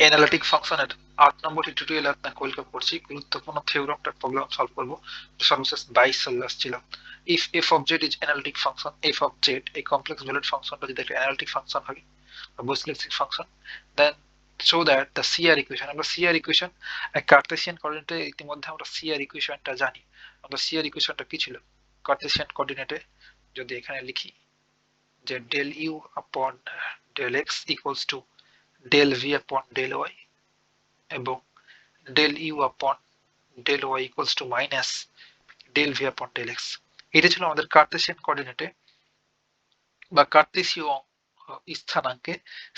Analytic ফাংশনের আট নম্বর tutorial আপনাকে ওয়েলকাম করছি। গুরুত্বপূর্ণ থিওরামটার প্রবলেম সলভ করব। সর্বশেষ বাইশ সালে আসছিলাম if F of Z is analytic function F of Z এই কমপ্লেক্স ভ্যালুড ফাংশনটা যদি একটা অ্যানালিটিক ফাংশন হয়, বা বৈশ্লেষিক function then show that the CR equation আমরা সিআর ইকুয়েশন কার্টেসিয়ান কোঅর্ডিনেটে ইতিমধ্যে আমরা সিআর ইকুয়েশনটা জানি। আমরা সিআর ইকুয়েশনটা কি ছিল? কার্টেসিয়ান কোঅর্ডিনেটে যদি এখানে লিখি যে del U upon del X equals to del V upon del Y এবং del U upon del Y equals to minus del V upon del X এটা ছিল আমাদের কার্তেশিয়ান কোঅর্ডিনেটে বা কার্তেশীয় স্থানাঙ্কে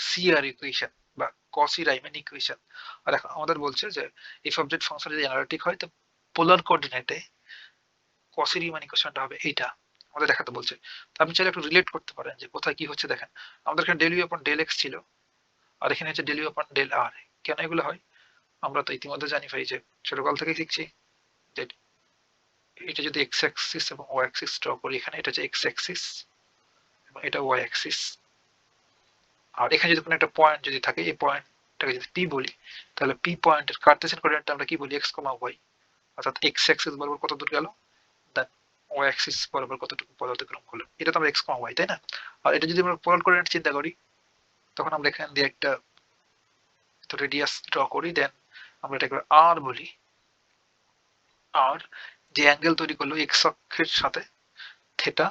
সিআর ইকুয়েশন বা কসি রাইম্যান ইকুয়েশন আর আমাদের বলছে যে এফ অবজেক্ট ফাংশন যদি অ্যানালিটিক হয়, তো পোলার কোঅর্ডিনেটে কসি রিমান ইকুয়েশনটা হবে এইটা। আমাদের দেখাতে বলছে। তো আপনি চাইলে একটু রিলেট করতে পারেন যে কোথায় কি হচ্ছে দেখেন। আমাদের এখানে del U upon del X ছিল। আর এখানে হচ্ছে del U upon del R কেন এগুলো হয়? আমরা তো ইতিমধ্যে জানি ভাই যে ছোটকাল থেকে শিখছি যে এটা যদি এক্স অ্যাক্সিস এবং ওয়াই অ্যাক্সিস ড্র করি, এখানে এটা হচ্ছে এক্স অ্যাক্সিস এবং এটা ওয়াই অ্যাক্সিস আর এখানে যদি কোনো একটা পয়েন্ট যদি থাকে, এই পয়েন্টটাকে যদি পি বলি, তাহলে পি পয়েন্টের কার্টেসিয়ান কোঅর্ডিনেটটা আমরা কি বলি? এক্স কমা ওয়াই অর্থাৎ এক্স অ্যাক্সিস বরাবর কত দূর গেল? দেন ওয়াই অ্যাক্সিস বরাবর কতটুকু পদ অতিক্রম হলো? এটা তো আমরা এক্স কমা ওয়াই তাই না? আর এটা যদি আমরা পোলার কোঅর্ডিনেট চিন্তা করি তখন আমরা এখান দিয়ে একটা রেডিয়াস ড্র করি দেন আমরা এটাকে আর বলি। আর যে অ্যাঙ্গেল তৈরি করল এক্স অক্ষের সাথে থেটা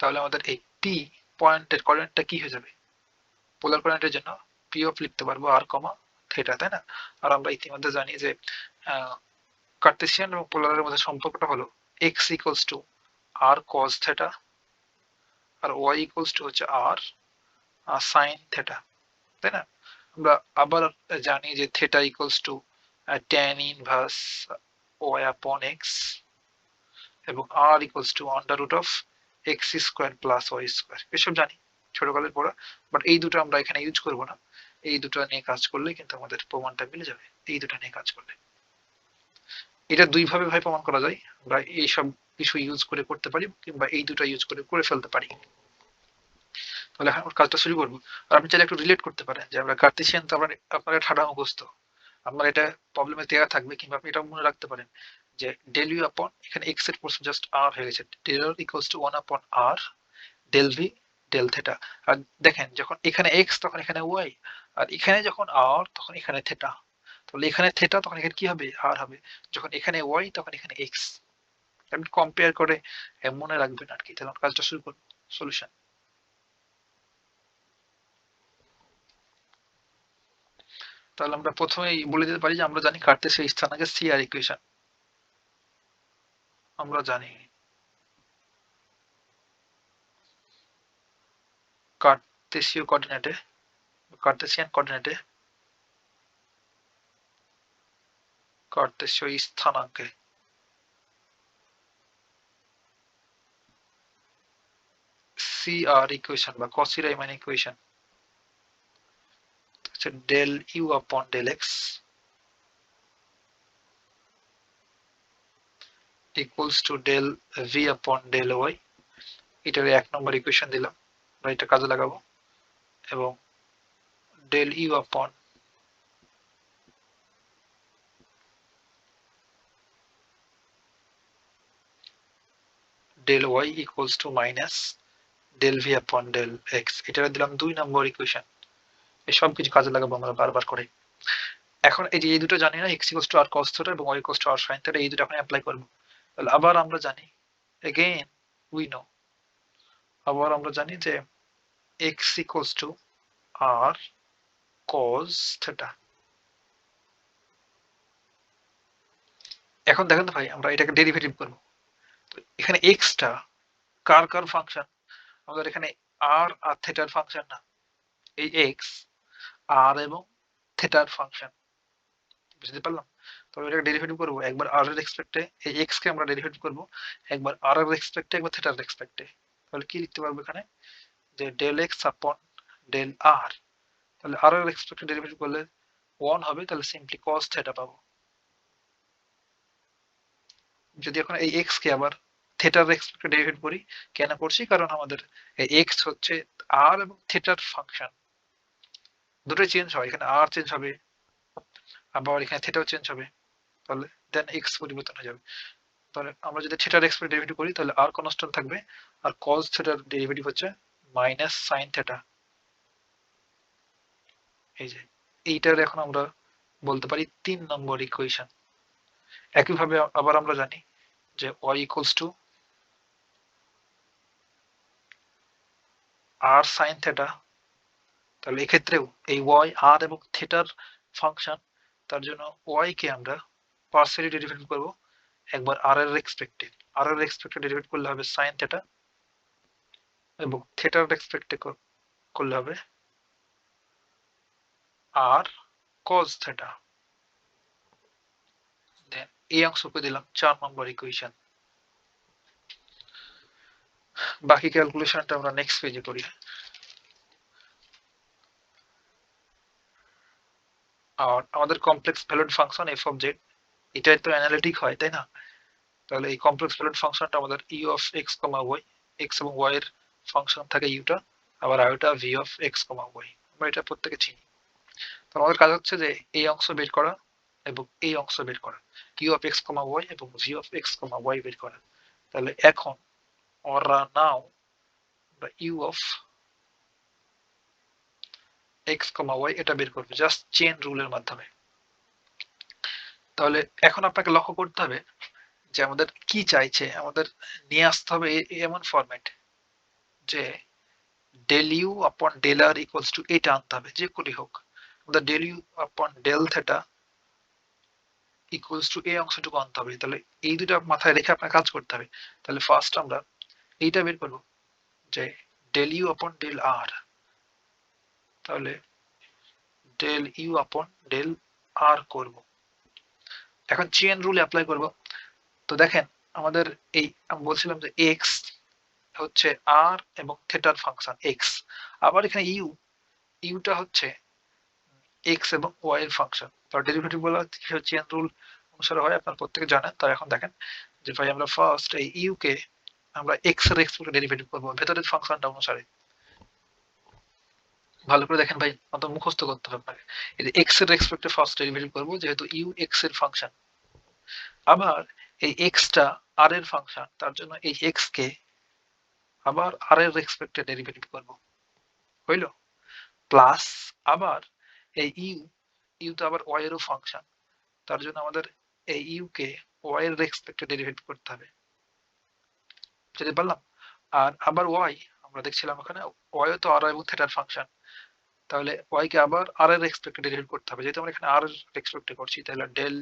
তাহলে আমাদের এই পি পয়েন্টের কোঅর্ডিনেটটা কি হয়ে যাবে? পোলার কোঅর্ডিনেটের জন্য পি অফ লিখতে পারব আর কমা থেটা তাই না? আর আমরা ইতিমধ্যে জানি যে কার্টেসিয়ান এবং পোলারের মধ্যে সম্পর্কটা হলো X equals to R cos theta R Y equals to হচ্ছে আর সাইন থেটা তাই না? আমরা আবার জানি যে theta equals to tan inverse Y upon X এবং R equals to under root of X square plus Y square এসব জানি ছোটকালের পড়া বাট এই দুটো আমরা এখানে ইউজ করব না। এই দুটো নিয়ে কাজ করলে কিন্তু আমাদের প্রমাণটা মিলে যাবে, এই দুটো নিয়ে কাজ করলে। এটা দুই ভাবে ভাই প্রমাণ করা যায়, আমরা এই সব কিছু ইউজ করে করতে পারি, কিংবা এই দুটো ইউজ করে করে ফেলতে পারি। তাহলে এখন কাজটা শুরু করব। আর আপনি চাইলে একটু রিলেট করতে পারেন যে আমরা কার্তেশিয়ান তো আপনার আপনার ঠাডা মুখস্থ আপনার এটা প্রবলেমে দেওয়া থাকবে কিংবা আপনি এটা মনে রাখতে পারেন যে ডেল ইউ আপন এখানে এক্সের পোর্শন জাস্ট আর হয়ে গেছে। Del equals to one upon R del V del theta আর দেখেন, যখন এখানে এক্স তখন এখানে ওয়াই আর এখানে যখন আর তখন এখানে থেটা তাহলে এখানে থেটা তখন এখানে কি হবে? আর হবে। যখন এখানে ওয়াই তখন এখানে এক্স আপনি কম্পেয়ার করে মনে রাখবেন আর কি। তখন কাজটা শুরু করুন সলিউশন তাহলে আমরা প্রথমেই বলে দিতে পারি যে আমরা জানি কার্তেশীয় স্থানাঙ্কে সিআর ইকুয়েশন আমরা জানি। কার্তেশীয় কোঅর্ডিনেটে কার্তেশিয়ান কোঅর্ডিনেটে কার্তেশীয় স্থানাঙ্কে সিআর ইকুয়েশন বা কসি রাইমান ইকুয়েশন হচ্ছে del U upon del X equals to del V upon del Y এটার এক নম্বর ইকুয়েশন দিলাম। আমরা এটা কাজে লাগাবো। এবং del U upon del Y equals to minus del V upon del X এটা দিলাম দুই নম্বর ইকুয়েশন এই সব কিছু কাজে লাগাবো আমরা বারবার করে। এখন এই যে এই দুটো জানি না X equals to R cos theta এবং Y equals to R sine theta এই দুটো এখন অ্যাপ্লাই করব। তাহলে আবার আমরা জানি এগেইন উই নো আবার আমরা জানি যে X equals to R cos theta এখন দেখেন তো ভাই, আমরা এটাকে ডেরিভেটিভ করব। তো এখানে এক্সটা কার কার ফাংশন আমাদের এখানে আর আর থিটার ফাংশন না। এই এক্স আর এবং থেটার ফাংশন বুঝতে পারলাম? তবে এটাকে ডেরিভেটিভ করব। একবার আর এর রেসপেক্টে এই এক্স কে আমরা ডেরিভেটিভ করব। একবার আর এর রেসপেক্টে একবার থেটার রেসপেক্টে তাহলে কি লিখতে পারব এখানে? যে del X upon del R তাহলে আর এর রেসপেক্টে ডেরিভেটিভ করলে ওয়ান হবে, তাহলে সিম্পলি কস থেটা পাবো। যদি এখন এই এক্স কে আবার থেটার রেসপেক্টে ডেরিভেটিভ করি, কেন করছি? কারণ আমাদের এই এক্স হচ্ছে আর এবং থেটার ফাংশন দুটোই চেঞ্জ হয় এখানে আর চেঞ্জ হবে, আবার এখানে থেটাও চেঞ্জ হবে, তাহলে দেন এক্স পরিবর্তন হয়ে যাবে। তাহলে আমরা যদি থেটার এক্স ডেরিভেটিভ করি, তাহলে আর কনস্ট্যান্ট থাকবে, আর কজ থেটার ডেরিভেটিভ হচ্ছে মাইনাস সাইন থেটা এই যে, এইটার এখন আমরা বলতে পারি তিন নম্বর ইকুয়েশন একইভাবে আবার আমরা জানি যে y equals to R sine theta তাহলে এক্ষেত্রেও এই y আর এবং থেটার ফাংশন তার জন্য y কে আমরা পার্সিয়ালি ডেরিভেটিভ করব। একবার আর এর এক্সপেক্টেড আর এর এক্সপেক্টেড ডেরিভেটিভ করলে হবে সাইন থেটা এবং থেটার এক্সপেক্টেড করলে হবে আর cos থেটা দেন এই অংশকে দিলাম চার নম্বর ইকুয়েশন বাকি ক্যালকুলেশনটা আমরা নেক্সট পেজে করি। আর আমাদের complex valued function F of Z এটাই তো অ্যানালিটিক হয়, তাই না? তাহলে এই কমপ্লেক্স ভ্যালুড ফাংশনটা আমাদের E of X comma Y X এবং ওয়াই এর ফাংশন থাকে ইউটা আবার আইটা V of X comma Y আমরা এটা প্রত্যেকে চিনি। তো আমাদের কাজ হচ্ছে যে এই অংশ বের করা এবং এই অংশ বের করা U of X comma Y এবং V of X comma Y বের করা। তাহলে এখন অরা নাও U of X comma Y এটা বের করবে জাস্ট চেন রুলের মাধ্যমে। তাহলে এখন আপনাকে লক্ষ্য করতে হবে যে আমাদের কি চাইছে, আমাদের নিয়ে আসতে হবে এমন ফরম্যাট যে del U upon del R equals to এটা আনতে হবে, যে করি হোক। আমাদের del U upon del theta equals to এই অংশটুকু আনতে হবে। তাহলে এই দুটো মাথায় রেখে আপনার কাজ করতে হবে। তাহলে ফার্স্ট আমরা এইটা বের করব যে del U upon del R তাহলে del U upon del R করব। এখন চেন রুল অ্যাপ্লাই করব। তো দেখেন, আমাদের এই, আমি বলছিলাম যে এক্স হচ্ছে আর এবং থেটার ফাংশন এক্স আবার এখানে ইউ ইউটা হচ্ছে এক্স এবং ওয়াই এর ফাংশন তার ডেরিভেটিভ বলা চেন রুল অনুসারে হয়, আপনার প্রত্যেকে জানেন। তার এখন দেখেন যে ভাই, আমরা ফার্স্ট এই ইউ কে আমরা এক্সের এক্সপোর্টে ডেরিভেটিভ করব, ভেতরের ফাংশনটা অনুসারে। ভালো করে দেখেন ভাই অত মুখস্থ করতে হবে আপনাকে। এক্সের রেসপেক্টে ফার্স্ট ডেরিভেটিভ করব, যেহেতু ইউ এক্সের ফাংশন আবার এই এক্সটা আর এর ফাংশন তার জন্য এই এক্স কে আবার আর এর এক্সপেক্টেড ডেরিভেটিভ করব। হইল? প্লাস আবার এই ইউ ইউ তো আবার ওয়াই এরও ফাংশন তার জন্য আমাদের এই ইউ কে ওয়াই এর এক্সপেক্টেড ডেরিভেটিভ করতে হবে। বুঝতে পারলাম? আর আবার ওয়াই আমরা দেখছিলাম ওখানে ওয়াই তো আর এবং থেটার ফাংশন তাহলে ওয়াই কে আবার আর এর এক্সপেক্টেড ডেরিভেটিভ করতে হবে। যেহেতু আমরা এখানে আর এর এক্সপেক্ট করছি, তাহলে del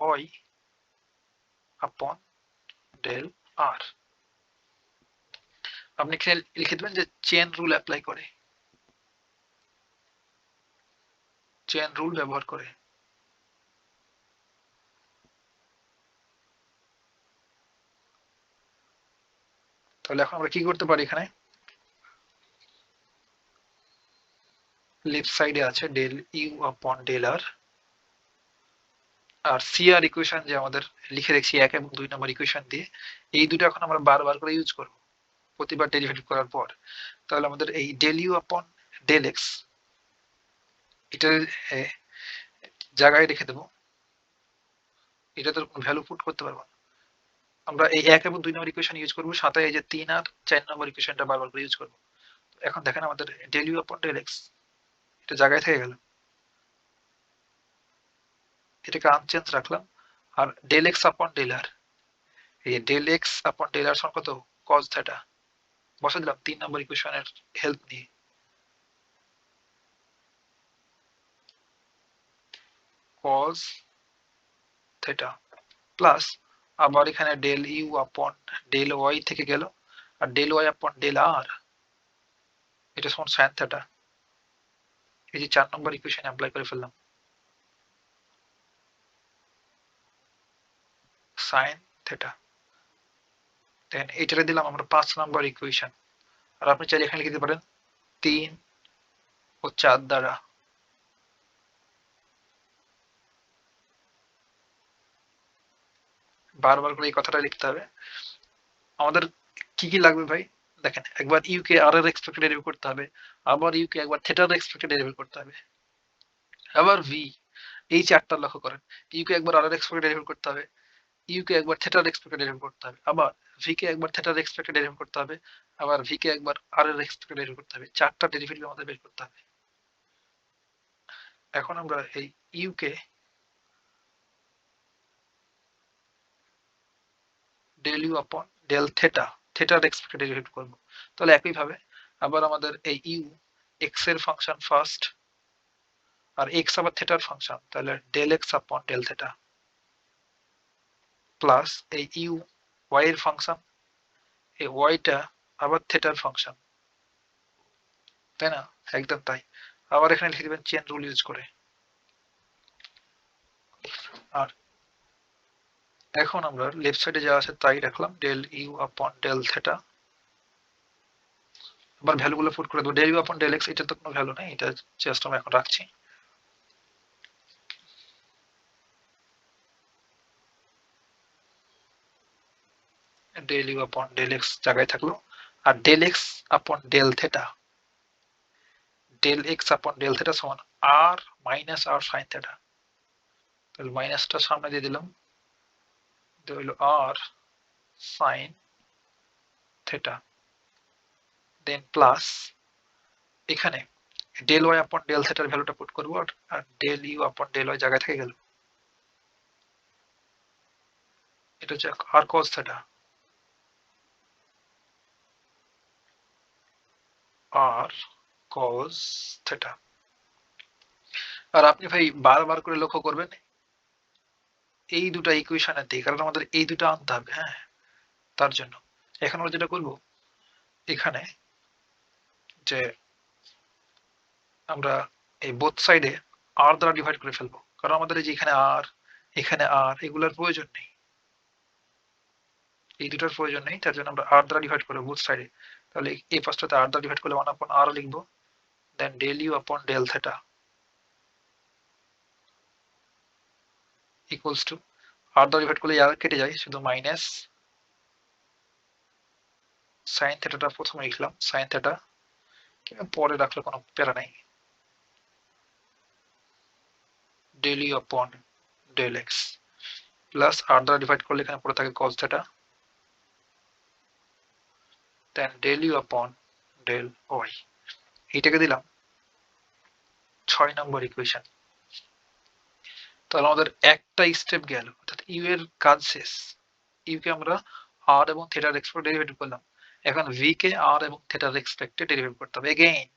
Y upon del R আপনি এখানে লিখে দেবেন যে চেন রুল অ্যাপ্লাই করে। চেন রুল ব্যবহার করে। তাহলে এখন আমরা কি করতে পারি এখানে? লেফট সাইডে আছে del U upon del R আর সিআর ইকুয়েশন যে আমাদের লিখে রেখেছি এক এবং দুই নম্বর ইকুয়েশন দিয়ে, এই দুটো এখন আমরা বারবার করে ইউজ করব, প্রতিবার ডেরিভেটিভ করার পর। তাহলে আমাদের এই del U upon del X এটা জায়গায় রেখে দেবো। এটা তো কোনো ভ্যালু পুট করতে পারব না। আমরা এই এক এবং দুই নম্বর ইকুয়েশন ইউজ করব, সাথে এই যে তিন আর চার নম্বর ইকুয়েশনটা বারবার করে ইউজ করব। এখন দেখেন আমাদের del U upon del X এটা জায়গায় থেকে গেল এটাকে আনচেঞ্জ রাখলাম। আর del X upon del R এই del X upon del R সমান কত? কজ থেটা বসে দিলাম তিন নম্বর ইকুয়েশনের হেল্প নিয়ে। কজ থেটা প্লাস আবার এখানে del U upon del Y থেকে গেল। আর del Y upon del R এটা সমান সাইন থেটা এই যে চার নম্বর ইকুয়েশন অ্যাপ্লাই করে ফেললাম। সাইন থেটা দেন এটারে দিলাম আমরা পাঁচ নম্বর ইকুয়েশন আর আপনি চাইলে এখানে লিখতে পারেন তিন ও চার দ্বারা। বারবার করে এই কথাটা লিখতে হবে। আমাদের কি কি লাগবে ভাই? দেখেন, একবার ইউ কে আর এর এক্সপেক্টেড ডেরিভেটিভ করতে হবে, আবার ইউ কে একবার থিটার এক্সপেক্টেড ডেরিভেটিভ করতে হবে, আবার ভি এই চারটা লক্ষ্য করেন ইউ কে একবার আর এর এক্সপেক্টেড ডেরিভেটিভ করতে হবে ইউ কে একবার থিটার এক্সপেক্টেড ডেরিভেটিভ করতে হবে, আবার ভি কে একবার থিটার এক্সপেক্টেড ডেরিভেটিভ করতে হবে, আবার ভি কে একবার আর এর এক্সপেক্টেড ডেরিভেটিভ করতে হবে, চারটা ডেরিভেটিভ আমাদের বের করতে হবে। এখন আমরা এই ইউ কে del U upon del theta থেটার expected derivative করব। তাহলে একইভাবে আবার আমাদের এই ইউ এক্সের ফাংশন ফার্স্ট আর এক্স আবার থেটার ফাংশন তাহলে del X upon del theta plus এই ইউ ওয়াই এর ফাংশন এই ওয়াইটা আবার থেটার ফাংশন তাই না? একদম তাই। আবার এখানে লিখে দেবেন চেন রুল ইউজ করে। আর এখন আমরা লেফট সাইডে যা আছে তাই রাখলাম del U upon del theta আবার ভ্যালুগুলো পুট করে দেবো। Del U upon del X এটা তো কোনো ভ্যালু নেই, এটা জাস্ট আমরা এখন রাখছি। Del U upon del X জায়গায় থাকল। আর del X upon del theta del X upon del theta সমান R minus R sine theta তাহলে মাইনাসটা সামনে দিয়ে দিলাম। হইল R sine theta then plus এখানে ডেল ওয়াই আপন ডেল থেটার ভ্যালুটা পুট করব আর del U upon del Y জায়গায় থেকে গেল। এটা হচ্ছে আর কস থেটা আর কজ থেটা আর আপনি ভাই বারবার করে লক্ষ্য করবেন এই দুটো ইকুয়েশনের দিকে, কারণ আমাদের এই দুটো আনতে হবে হ্যাঁ? তার জন্য। এখন আমরা যেটা করব, এখানে যে আমরা এই বোথ সাইডে আর দ্বারা ডিভাইড করে ফেলব, কারণ আমাদের এই যে এখানে আর এখানে আর এগুলোর প্রয়োজন নেই। এই দুটোর প্রয়োজন নেই, তার জন্য আমরা আর দ্বারা ডিভাইড করব বোথ সাইডে তাহলে এই পাঁচটাতে আর দ্বারা ডিভাইড করলে ওয়ান আপন আর লিখব then del U upon del theta equals to R দ্বারা ডিভাইড করলে আর কেটে যায়, শুধু মাইনাস সাইন থেটাটা প্রথমে লিখলাম সাইন থেটা পরে রাখলে কোনো প্যারা নাই। ডেল আপন ডেল এক্স প্লাস আর দ্বারা ডিভাইড করলে এখানে পড়ে থাকে cos theta then del U upon del Y এইটাকে দিলাম, ছয় নম্বর ইকুয়েশন তাহলে আমাদের একটা স্টেপ গেল, অর্থাৎ ইউ এর কাজ শেষ। ইউ কে আমরা আর এবং থিটার এক্সপেক্ট ডেরিভেটিভ করলাম। এখন ভি কে আর এবং থিটার এক্সপেক্টেড ডেরিভেটিভ করতে হবে এগেইন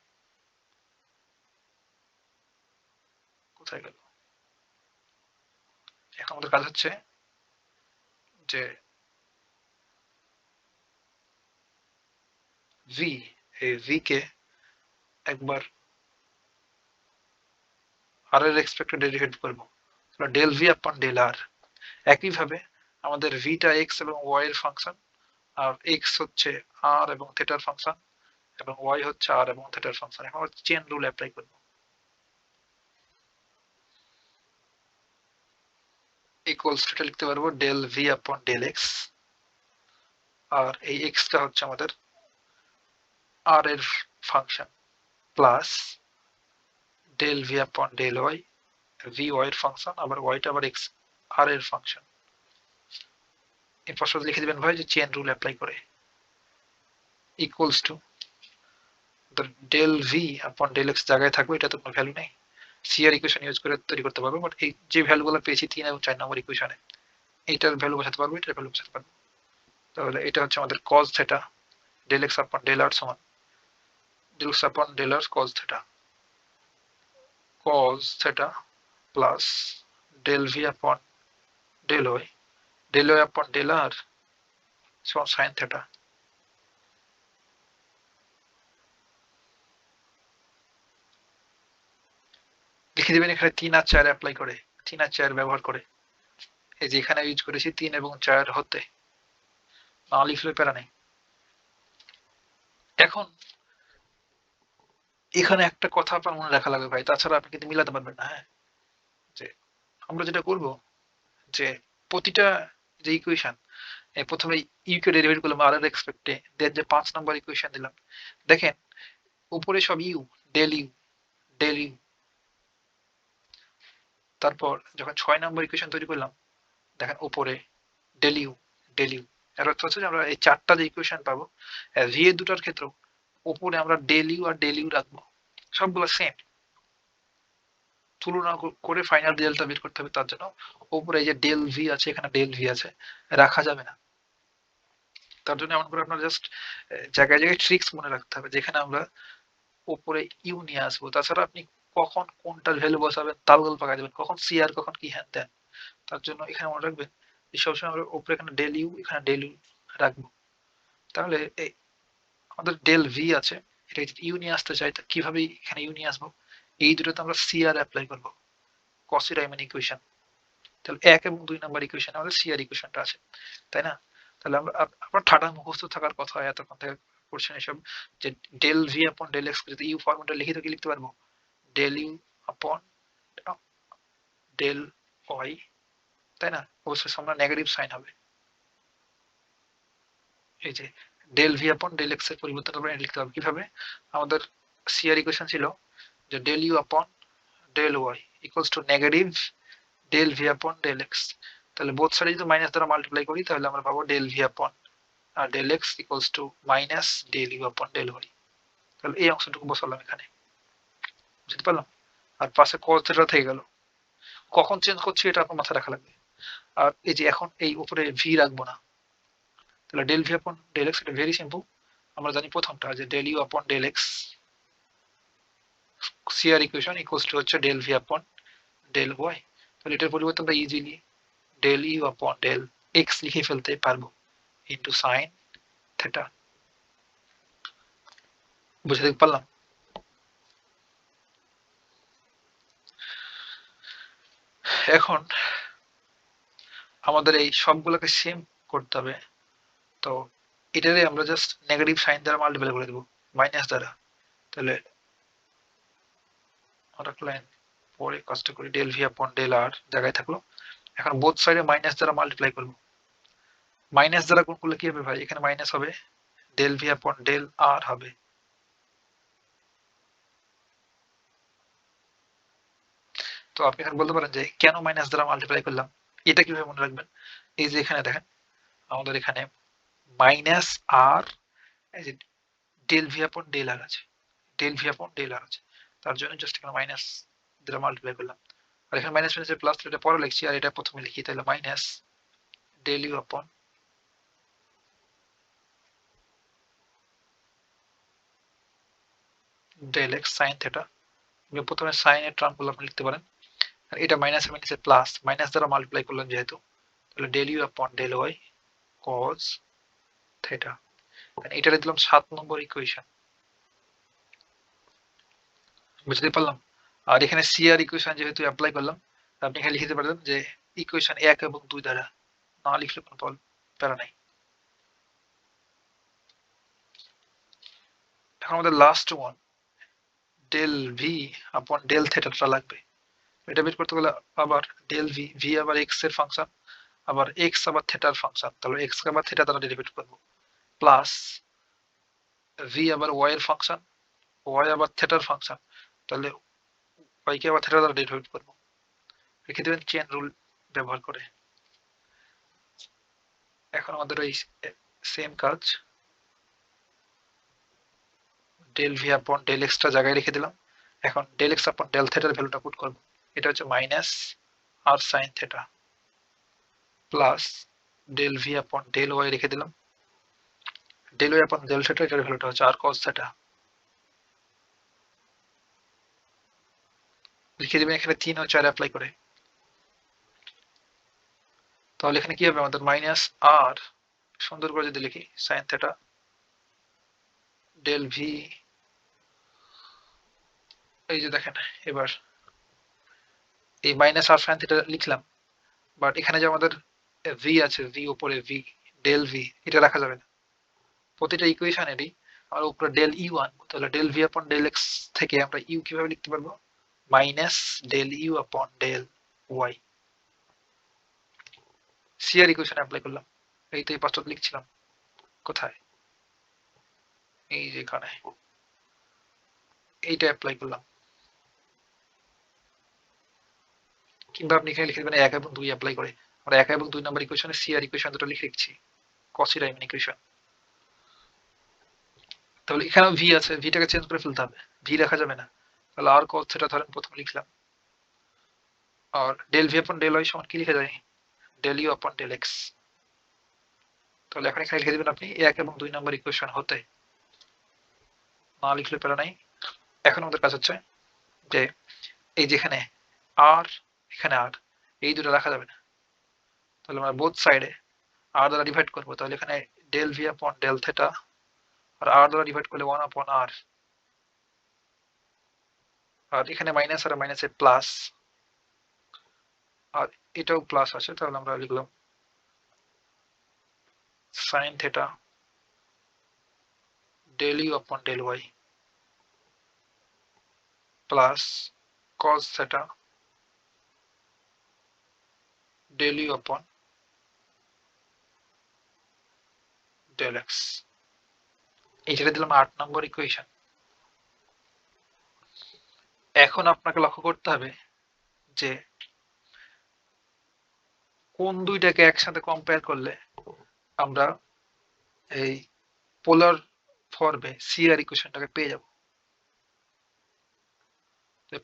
কোথায় গেল? এখন আমাদের কাজ হচ্ছে যে ভি এই ভি কে একবার আর এর এক্সপেক্টেড ডেরিভেটিভ করব। Del v upon del r একইভাবে আমাদের ভিটা এক্স এবং ওয়াই এর ফাংশন আর এক্স হচ্ছে আর এবং থেটার ফাংশন এবং ওয়াই হচ্ছে আর এবং থেটার ফাংশন এখন আমরা চেন রুল অ্যাপ্লাই করব। ইকুয়ালস টু লিখতে পারব del V upon del X আর এই এক্সটা হচ্ছে আমাদের আর এর function plus del V upon del Y V Y function আবার ওয়াইটা আবার এক্স আর এর ফাংশন এই পাশে লিখে দিবেন ভাই যে চেন রুল অ্যাপ্লাই করে। Equals to del V upon del X জায়গায় থাকবে এটা তো কোনো ভ্যালু নেই। সি আর ইকুয়েশন ইউজ করে তৈরি করতে পারব বাট এই যে ভ্যালুগুলো পেয়েছি তিন এবং চার নম্বর ইকুয়েশনে এইটার ভ্যালু বসাতে পারব, এটার ভ্যালু বসাতে পারব। তাহলে এটা হচ্ছে আমাদের cos theta del X upon del R সমান del X upon del R cos theta cos theta plus del v upon del y del y upon del r, so sin theta. লিখে দেবেন এখানে তিন আর চার অ্যাপ্লাই করে, তিন আর চার ব্যবহার করে। এই যে এখানে ইউজ করেছি তিন এবং চার হতে। না লিখলে প্যারা নেই। এখন এখানে একটা কথা আপনার মনে রাখা লাগবে ভাই, তাছাড়া আপনি কিন্তু মিলাতে পারবেন না হ্যাঁ? আমরা যেটা করব যে প্রতিটা যে ইকুয়েশন প্রথমে ইউ কে ডেরিভেট করলাম আর এর রেসপেক্টে দেন যে পাঁচ নম্বর ইকুয়েশন দিলাম। দেখেন, উপরে সব U del U del U তারপর যখন ছয় নম্বর ইকুয়েশন তৈরি করলাম, দেখেন উপরে ডেল ইউ ডেল ইউ এর অর্থ হচ্ছে আমরা এই চারটা যে ইকুয়েশন পাবো ভি এর দুটার ক্ষেত্রেও উপরে আমরা ডেল ইউ আর ডেল ইউ রাখব। সবগুলো সেম তুলনা করে ফাইনাল রেজাল্টটা বের করতে হবে তার জন্য। উপরে এই যে ডেল ভি আছে, এখানে ডেল ভি আছে, রাখা যাবে না। তার জন্য এমন করে আপনার জাস্ট জায়গায় জায়গায় ট্রিক্স মনে রাখতে হবে, যেখানে আমরা উপরে ইউ নিয়ে আসব। তাছাড়া আপনি কখন কোনটার ভ্যালু বসাবেন তালগোল পাকা যাবেন কখন সি আর কখন কি হ্যান দেন তার জন্য এখানে মনে রাখবেন যে সবসময় আমরা উপরে এখানে ডেল ইউ এখানে ডেল ইউ রাখব। তাহলে আমাদের ডেল ভি আছে, এটা ইউ নিয়ে আসতে চাই, তা কীভাবে এখানে ইউ নিয়ে আসব? এই দুটোতে আমরা সি আর অ্যাপ্লাই করব। কসি রাইমান ইকুয়েশন তাহলে এক এবং দুই নাম্বার ইকুয়েশন আমাদের সি আর ইকুয়েশনটা আছে, তাই না? তাহলে আমরা আপনার ঠাডা মুখস্থ থাকার কথা এতক্ষণ থেকে করছেন এসব, যে del V upon del X যদি ইউ ফর্মুলা লিখিত কি লিখতে পারব? Del U upon del Y তাই না? অবশ্যই সামনে নেগেটিভ সাইন হবে। এই যে ডেল ভি আপন ডেল এক্সের পরিবর্তন করে লিখতে হবে কীভাবে? আমাদের সিআর ইকুয়েশন ছিল যে del U upon del Y equals to negative del V upon del X তাহলে বোথ সাইডে যদি মাইনাস দ্বারা মাল্টিপ্লাই করি, তাহলে আমরা পাবো del V upon R del X equals to minus del U upon del Y তাহলে এই অংশটুকু বসালাম এখানে। বুঝতে পারলাম? আর পাশে কস থিটা থেকে গেল। কখন চেঞ্জ করছি এটা আপনার মাথায় রাখা লাগবে। আর এই যে এখন এই উপরে ভি রাখব না। তাহলে del V upon del X এটা ভেরি সিম্পল আমরা জানি প্রথমটা যে del U upon del X CR equation equals to হচ্ছে del V upon del Y তাহলে এটার পরিবর্তে আমরা easily del U upon del X লিখে ফেলতে পারব ইন্টু সাইন থেটা বুঝে দেখতে পারলাম? এখন আমাদের এই সবগুলোকে সেম করতে হবে। তো এটারে আমরা জাস্ট নেগেটিভ সাইন দ্বারা মাল্টিপ্লাই করে দেবো মাইনাস দ্বারা। তাহলে লাইন পরে কাজটা করি del V upon del R জায়গায় থাকল। এখন বোথ সাইডে মাইনাস দ্বারা মাল্টিপ্লাই করব। মাইনাস দ্বারা গুণ করলে কি হবে ভাই? এখানে মাইনাস হবে del V upon del R হবে। তো আপনি এখানে বলতে পারেন যে কেন মাইনাস দ্বারা মাল্টিপ্লাই করলাম? এটা কীভাবে মনে রাখবেন? এই যে এখানে দেখেন, আমাদের এখানে মাইনাস আর এই যে del v upon del r আছে। Del v upon del r আছে। তার জন্য জাস্ট এখানে মাইনাস দ্বারা মাল্টিপ্লাই করলাম। আর এখানে মাইনাস মাইনাস প্লাস এটা পরে লিখছি, আর এটা প্রথমে লিখি, তাহলে minus del u upon del x sine theta প্রথমে সাইনের টার্মগুলো আপনি লিখতে পারেন। আর এটা মাইনাস মাইনাসে প্লাস মাইনাস দ্বারা মাল্টিপ্লাই করলাম যেহেতু, তাহলে del u upon del y cos theta এটারে দিলাম সাত নম্বর ইকুয়েশন বুঝতে পারলাম। আর এখানে সি আর ইকুয়েশন যেহেতু অ্যাপ্লাই করলাম আপনি এখানে লিখতে পারবেন যে ইকুয়েশন এক এবং দুই দ্বারা। না লিখলে কোনো প্যারা নাই। এখন আমাদের last one del v upon del থেটাটা লাগবে। এটা বের করতে গেলে আবার ডেল ভি ভি আবার এক্সের ফাংশন আবার এক্স আবার থেটার ফাংশন তাহলে এক্স আবার থেটা দ্বারা ডেরিভেট করব। প্লাস ভি আবার ওয়াই এর ফাংশন ওয়াই আবার থেটার ফাংশন তাহলে ওয়াই কে আবার দ্বারা ডেরিভেট করব। রেখে দেবেন চেন রুল ব্যবহার করে। এখন আমাদের ওই সেম কাজ। ডেল ভি আপন ডেল এক্সটা জায়গায় রেখে দিলাম। এখন ডেল এক্স আপন ডেল থেটার ভ্যালুটা পুট করব। এটা হচ্ছে minus r sine theta plus del v upon del y রেখে দিলাম। Del y upon del theta এটার ভ্যালুটা হচ্ছে আর কস থেটা লিখে দেবেন, এখানে তিন ও চার অ্যাপ্লাই করে। তাহলে এখানে কি হবে আমাদের? মাইনাস আর সুন্দর করে যদি লিখি সাইন থেটা ডেল ভি এই যে দেখেন, এবার এই মাইনাস আর সাইন থিটা লিখলাম বাট এখানে যে আমাদের ভি আছে ভি উপরে ভি ডেল ভি এটা রাখা যাবে না। প্রতিটা ইকুয়েশনেরই আমরা উপরে ডেল ইউ আনব তাহলে del v upon del x থেকে আমরা ইউ কীভাবে লিখতে পারব? Minus del u upon del y C R equation apply করলাম। এই তো এই পাঁচটা লিখছিলাম। কোথায়? এই যে এখানে। এইটা অ্যাপ্লাই করলাম। কিংবা আপনি এখানে লিখে দেবেন এক এবং দুই অ্যাপ্লাই করে। আমরা এক এবং দুই নম্বর ইকুয়েশনে সি আর ইকুয়েশন দুটো লিখে লিখছি কসি রাইমিন ইকুয়েশন তাহলে এখানেও ভি আছে। ভিটাকে চেঞ্জ করে ফেলতে হবে। ভি রাখা যাবে না। তাহলে আর ধরেন লিখলাম। আর del v upon del y সমান কি যায় del u upon del x তাহলে এখন এখানে লিখে দেবেন আপনি এক এবং দুই নম্বর ইকুয়েশন হতে। না লিখলে নাই। এখন আমাদের কাজ হচ্ছে যে, এই যেখানে আর এখানে আর এই দুটো রাখা যাবে না। তাহলে আমরা বোথ সাইডে আর দ্বারা ডিভাইড করব। তাহলে এখানে del v upon del theta আর আর দ্বারা ডিভাইড করলে ওয়ান আপন আর আর এখানে মাইনাস আর মাইনাসে প্লাস আর এটাও প্লাস আছে, তাহলে আমরা লিখলাম sine theta del u upon del y plus cos theta del u upon del x এইটাকে দিলাম আট নম্বর ইকুয়েশন এখন আপনাকে লক্ষ্য করতে হবে যে কোন দুইটাকে একসাথে কম্পেয়ার করলে আমরা এই পোলার ফর্মে সি আর ইকুয়েশনটাকে পেয়ে যাব।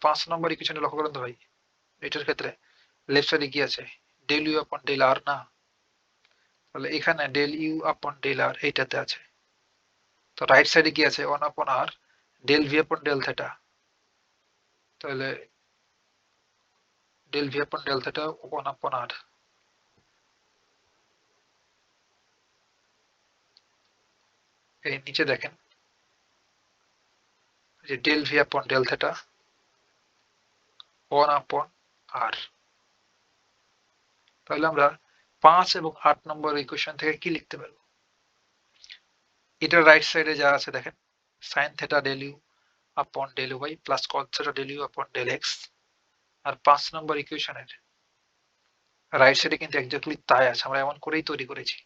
পাঁচ নম্বর ইকুয়েশনে লক্ষ্য করেন ভাই, এটার ক্ষেত্রে লেফট সাইডে কি আছে? Del u upon del r না? তাহলে এখানে del u upon del r এইটাতে আছে। তো রাইট সাইডে কি আছে? One upon r del v upon del theta তাহলে del v upon del theta one upon r এই নিচে দেখেন যে del v upon del theta one upon r তাহলে আমরা পাঁচ এবং আট নম্বর ইকুয়েশন থেকে কি লিখতে পারব? এটার রাইট সাইডে যা আছে দেখেন sine theta del u upon del y plus cos theta del u upon del x আর পাঁচ নম্বর ইকুয়েশনের রাইট সাইডে কিন্তু এক্স্যাক্টলি তাই আছে, আমরা এমন করেই তৈরি করেছি।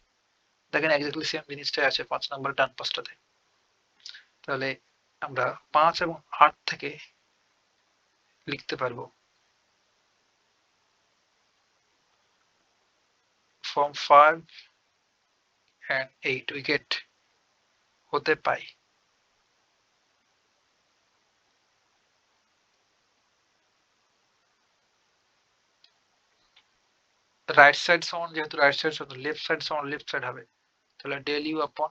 দেখেন এক্স্যাক্টলি সেম জিনিসটাই আছে পাঁচ নম্বর ডান পাঁচটাতে তাহলে আমরা পাঁচ এবং আট থেকে লিখতে পারব। 5 and 8 we get হতে পাই। রাইট সাইড সমান যেহেতু রাইট সাইড সমান লেফট সাইড সমান লেফট সাইড হবে। তাহলে ডেল ইউ আপন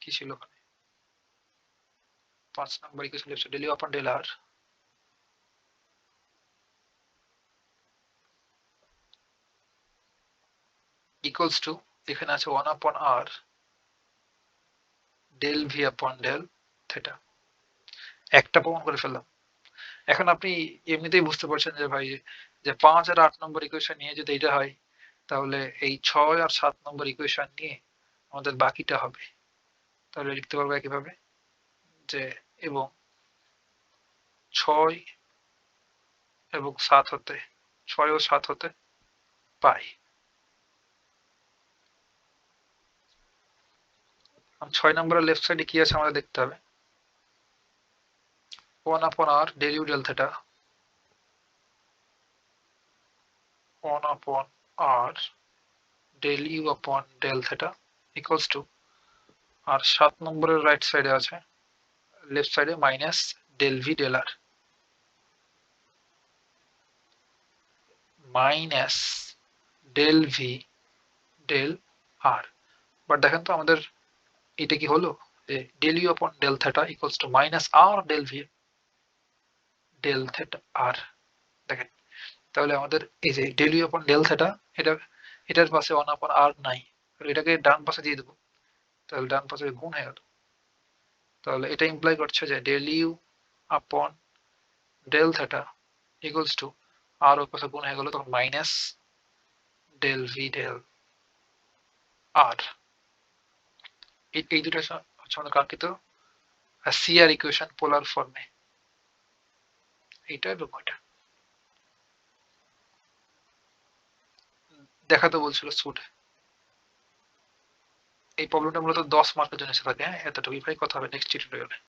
কি ছিল ওখানে? পাঁচ নম্বর equation left side del u upon del r equals to এখানে আছে one upon r del v upon del theta একটা প্রমাণ করে ফেললাম। এখন আপনি এমনিতেই বুঝতে পারছেন যে ভাই যে পাঁচ আর আট নম্বর ইকুয়েশন নিয়ে যদি এটা হয়, তাহলে এই ছয় আর সাত নম্বর ইকুয়েশন নিয়ে আমাদের বাকিটা হবে। তাহলে লিখতে পারব একইভাবে যে এবং ছয় এবং সাত হতে, ছয় ও সাত হতে পাই। ছয় নম্বরের লেফট সাইডে কি আছে আমাদের দেখতে হবে? One upon R del theta one upon r del u upon del theta equals to r সাত নম্বরের রাইট সাইডে আছে লেফট সাইডে minus del v del r minus del v del r but দেখেন তো আমাদের এটা কি হলো? U upon del theta equals to minus r del v del theta আর দেখেন তাহলে আমাদের এই যে ডেল আপন ডেল থেটা এটা, এটার পাশে ওয়ান আপন আর নাই। তাহলে এটাকে ডান পাশে দিয়ে দেবো। তাহলে ডান পাশে গুণ হয়ে গেল। তাহলে এটা ইমপ্লাই করছে যে del u upon del theta equals to r ওর পাশে গুণ হয়ে গেল, তখন minus del v del r এই দুটো হচ্ছে আমাদের কাঙ্ক্ষিত সিআর ইকুয়েশন পোলার ফর্মে এইটা এবং ওইটা। দেখাতে বলছিল স্যুট এই প্রবলেমটা মূলত দশ মার্কের জন্য এসে থাকে হ্যাঁ? এতটুকু ভাই, কথা হবে নেক্সট টিউটোরিয়ালে